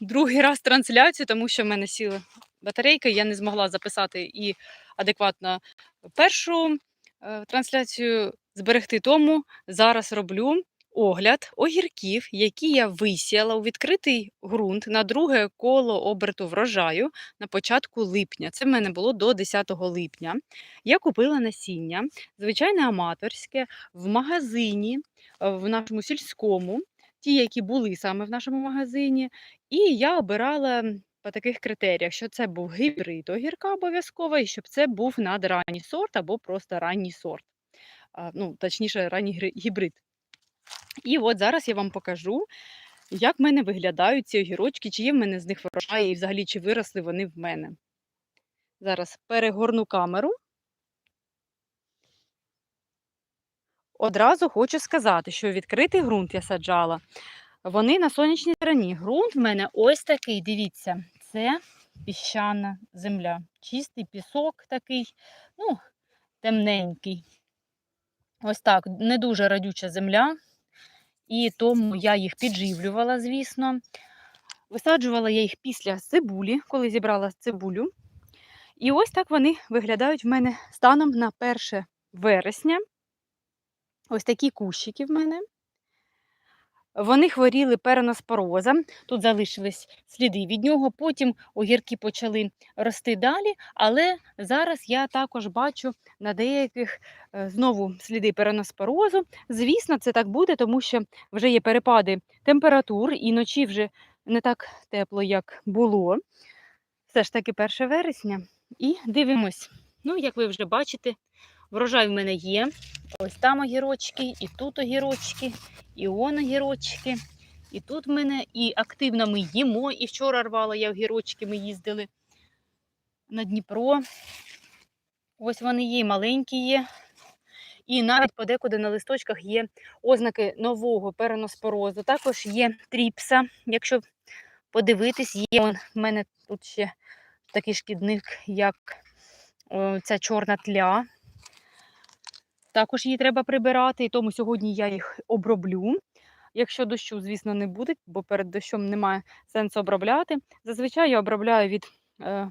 другий раз трансляцію, тому що в мене сіла батарейка, я не змогла записати і адекватно першу е, трансляцію зберегти. Тому зараз роблю огляд огірків, які я висіяла у відкритий ґрунт на друге коло оберту врожаю на початку липня. Це в мене було до 10 липня. Я купила насіння, звичайне аматорське, в магазині, е, в нашому сільському, ті, які були саме в нашому магазині. І я обирала по таких критеріях, що це був гібрид огірка обов'язково, і щоб це був надранній сорт або просто ранній сорт. Ну, точніше, ранній гібрид. І от зараз я вам покажу, як в мене виглядають ці огірочки, чи є в мене з них врожай, і взагалі чи виросли вони в мене. Зараз перегорну камеру. Одразу хочу сказати, що відкритий ґрунт я саджала. Вони на сонячній стороні. Ґрунт в мене ось такий, дивіться, це піщана земля. Чистий пісок такий, ну, темненький. Ось так, не дуже радюча земля. І тому я їх підживлювала, звісно. Висаджувала я їх після цибулі, коли зібрала цибулю. І ось так вони виглядають в мене станом на 1 вересня. Ось такі кущики в мене. Вони хворіли переноспорозом, тут залишились сліди від нього, потім огірки почали рости далі, але зараз я також бачу на деяких е, знову сліди переноспорозу. Звісно, це так буде, тому що вже є перепади температур, і ночі вже не так тепло, як було. Все ж таки 1 вересня. І дивимось. Ну, як ви вже бачите, врожай в мене є. Ось там огірочки, і тут огірочки, і он огірочки. І тут мене і активно ми їмо. І вчора рвала я огірочки, ми їздили на Дніпро. Ось вони є, маленькі є. І навіть подекуди на листочках є ознаки нового переноспорозу. Також є тріпса. Якщо подивитись, є в мене тут ще такий шкідник, як о, ця чорна тля. Також її треба прибирати, і тому сьогодні я їх оброблю. Якщо дощу, звісно, не буде, бо перед дощом немає сенсу обробляти. Зазвичай я обробляю від е,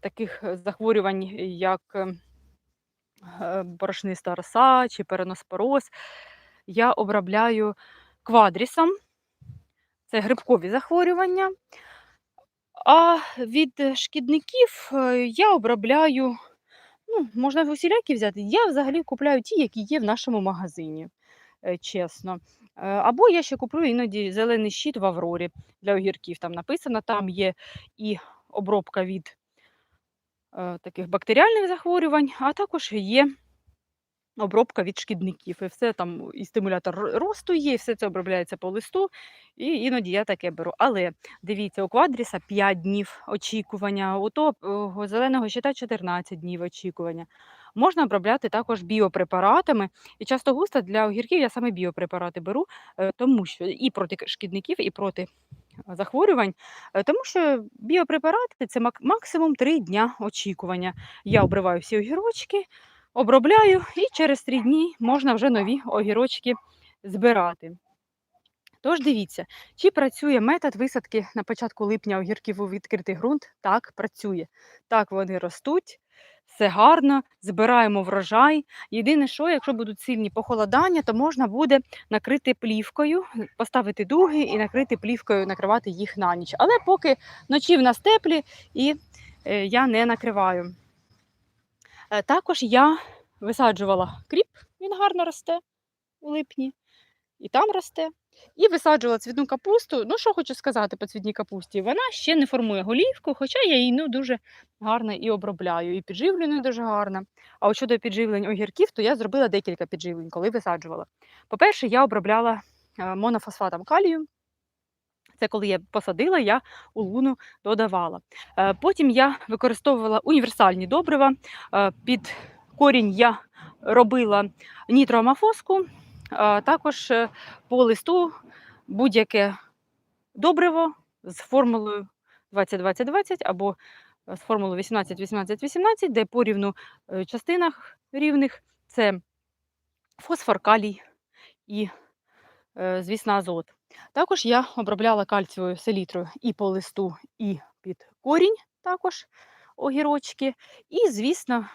таких захворювань, як е, е, борошниста роса чи переноспороз. Я обробляю квадрісом. Це грибкові захворювання. А від шкідників е, я обробляю, ну, можна усілякі взяти. Я взагалі купляю ті, які є в нашому магазині, е, чесно. Е, Або я ще куплю іноді зелений щит в Аврорі для огірків. Там написано, там є і обробка від е, таких бактеріальних захворювань, а також є обробка від шкідників. І все там, і стимулятор росту є, і все це обробляється по листу. І іноді я таке беру. Але дивіться, у квадріса 5 днів очікування, у того зеленого щита 14 днів очікування. Можна обробляти також біопрепаратами. І часто густо для огірків я саме біопрепарати беру, е, тому що і проти шкідників, і проти захворювань, Е, тому що біопрепарати це максимум 3 дня очікування. Я обриваю всі огірочки, обробляю, і через 3 дні можна вже нові огірочки збирати. Тож дивіться, чи працює метод висадки на початку липня огірків у відкритий ґрунт? Так, працює. Так, вони ростуть, все гарно, збираємо врожай. Єдине, що, якщо будуть сильні похолодання, то можна буде накрити плівкою, поставити дуги і накрити плівкою, накривати їх на ніч. Але поки ночі в нас теплі і е, я не накриваю. Е, Також я висаджувала кріп, він гарно росте у липні, і там росте. І висаджувала цвітну капусту. Ну, що хочу сказати по цвітній капусті, вона ще не формує голівку, хоча я її ну, дуже гарно і обробляю, і підживлюю не дуже гарно. А от щодо підживлень огірків, то я зробила декілька підживлень, коли висаджувала. По-перше, я обробляла е, монофосфатом калію. Це коли я посадила, я у луну додавала. Е, Потім я використовувала універсальні добрива. Е, Під корінь я робила нітроамофоску, а також е, по листу будь-яке добриво з формулою 20-20-20 або е, з формулою 18-18-18, де порівну е, частинах рівних це фосфор, калій і е, звісно, азот. Також я обробляла кальцієвою селітрою і по листу, і під корінь також огірочки. І, звісно,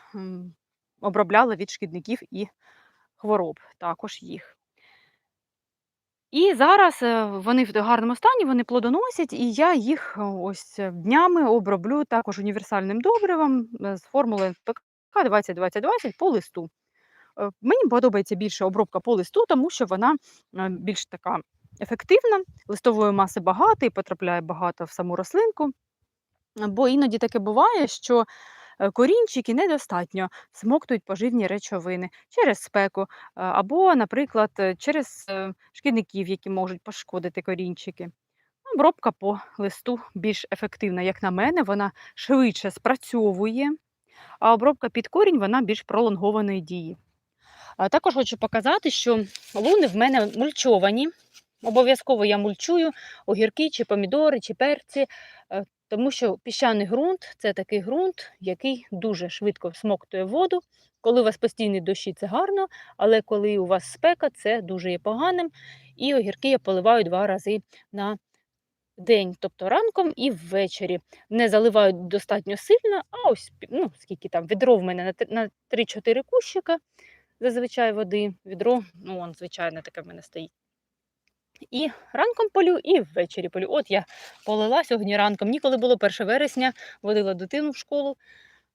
обробляла від шкідників і хвороб, також їх. І зараз е, вони в гарному стані, вони плодоносять, і я їх е, ось е, днями оброблю також універсальним добривом е, з формулою ПК 20-20-20 по листу. Е, Мені подобається більше обробка по листу, тому що вона е, більш така ефективна, листової маси багато і потрапляє багато в саму рослинку. Бо іноді таке буває, що е, корінчики недостатньо всмоктують поживні речовини через спеку, або, наприклад, через шкідників, які можуть пошкодити корінчики. Обробка по листу більш ефективна, як на мене, вона швидше спрацьовує, а обробка під корінь вона більш пролонгованої дії. А також хочу показати, що луни в мене мульчовані. Обов'язково я мульчую огірки, чи помідори, чи перці, е, тому що піщаний ґрунт це такий ґрунт, який дуже швидко всмоктує воду. Коли у вас постійні дощі, це гарно, але коли у вас спека, це дуже є поганим. І огірки я поливаю два рази на день, тобто ранком і ввечері. Не заливаю достатньо сильно, а ось ну, скільки там відро в мене на 3-4 кущика зазвичай води. Відро, ну, он, звичайно, таке в мене стоїть. І ранком полю, і ввечері полю. От я полила сьогодні ранком. Ніколи було 1 вересня, водила дитину в школу,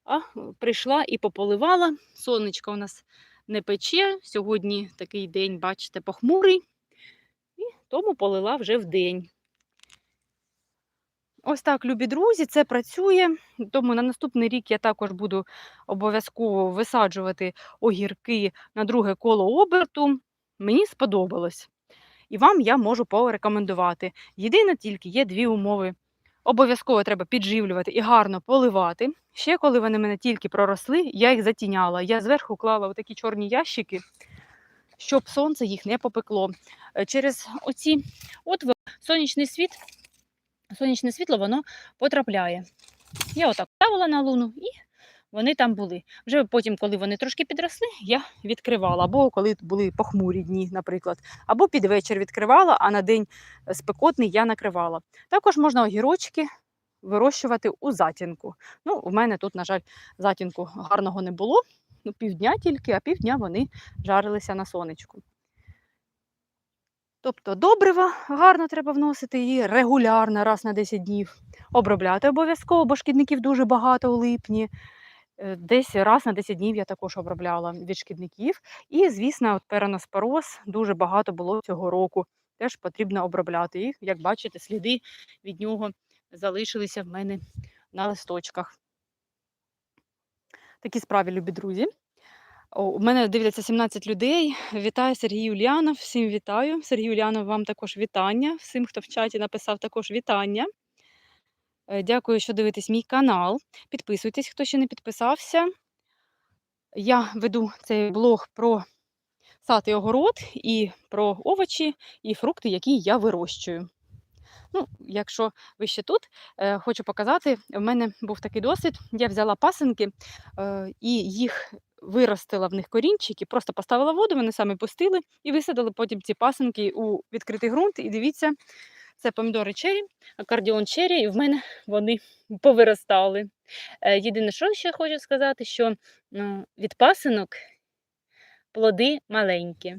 а прийшла і пополивала. Сонечко у нас не пече. Сьогодні такий день, бачите, похмурий. І тому полила вже в день. Ось так, любі друзі, це працює. Тому на наступний рік я також буду обов'язково висаджувати огірки на друге коло оберту. Мені сподобалось. І вам я можу порекомендувати. Єдине тільки є дві умови. Обов'язково треба підживлювати і гарно поливати. Ще коли вони мене тільки проросли, я їх затіняла. Я зверху клала такі чорні ящики, щоб сонце їх не попекло. Е, Через оці отвори сонячний світ, сонячне світло воно потрапляє. Я отак ставила на луну і вони там були. Вже потім, коли вони трошки підросли, я відкривала. Або коли були похмурі дні, наприклад, або під вечір відкривала, а на день спекотний я накривала. Також можна огірочки вирощувати у затінку. Ну, у мене тут, на жаль, затінку гарного не було. Ну, півдня тільки, а півдня вони жарилися на сонечку. Тобто добрива гарно треба вносити і регулярно, раз на 10 днів. Обробляти обов'язково, бо шкідників дуже багато у липні. Е, Десь раз на 10 днів я також обробляла від шкідників. І, звісно, от переноспороз дуже багато було цього року. Теж потрібно обробляти їх. Як бачите, сліди від нього залишилися в мене на листочках. Такі справи, любі друзі. У мене дивляться 17 людей. Вітаю Сергій Юліанов. Всім вітаю. Сергій Юліанов, вам також вітання. Всім, хто в чаті написав, також вітання. Е, Дякую, що дивитесь мій канал. Підписуйтесь, хто ще не підписався. Я веду цей блог про сад і огород, і про овочі і фрукти, які я вирощую. Ну, якщо ви ще тут, е, хочу показати, в мене був такий досвід. Я взяла пасинки е, і їх виростила в них корінчики, просто поставила воду, вони самі пустили і висадили потім ці пасинки у відкритий ґрунт. І дивіться, це помідори чері, акардіон чері, і в мене вони повиростали. Е, Єдине, що ще хочу сказати, що від пасинок плоди маленькі.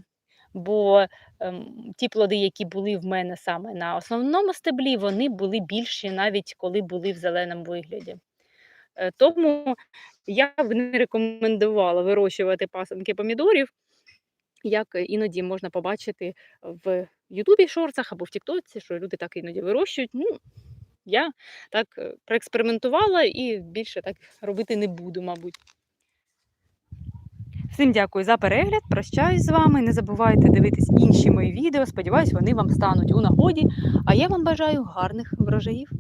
Бо ем, ті плоди, які були в мене саме на основному стеблі, вони були більші, навіть коли були в зеленому вигляді. Е, тому я б не рекомендувала вирощувати пасинки помідорів, як іноді можна побачити в Ютубі шорцах або в Тіктоці, що люди так іноді вирощують. Ну, я так е, проекспериментувала і більше так робити не буду, мабуть. Всім дякую за перегляд. Прощаюсь з вами. Не забувайте дивитись інші мої відео. Сподіваюсь, вони вам стануть у нагоді. А я вам бажаю гарних врожаїв.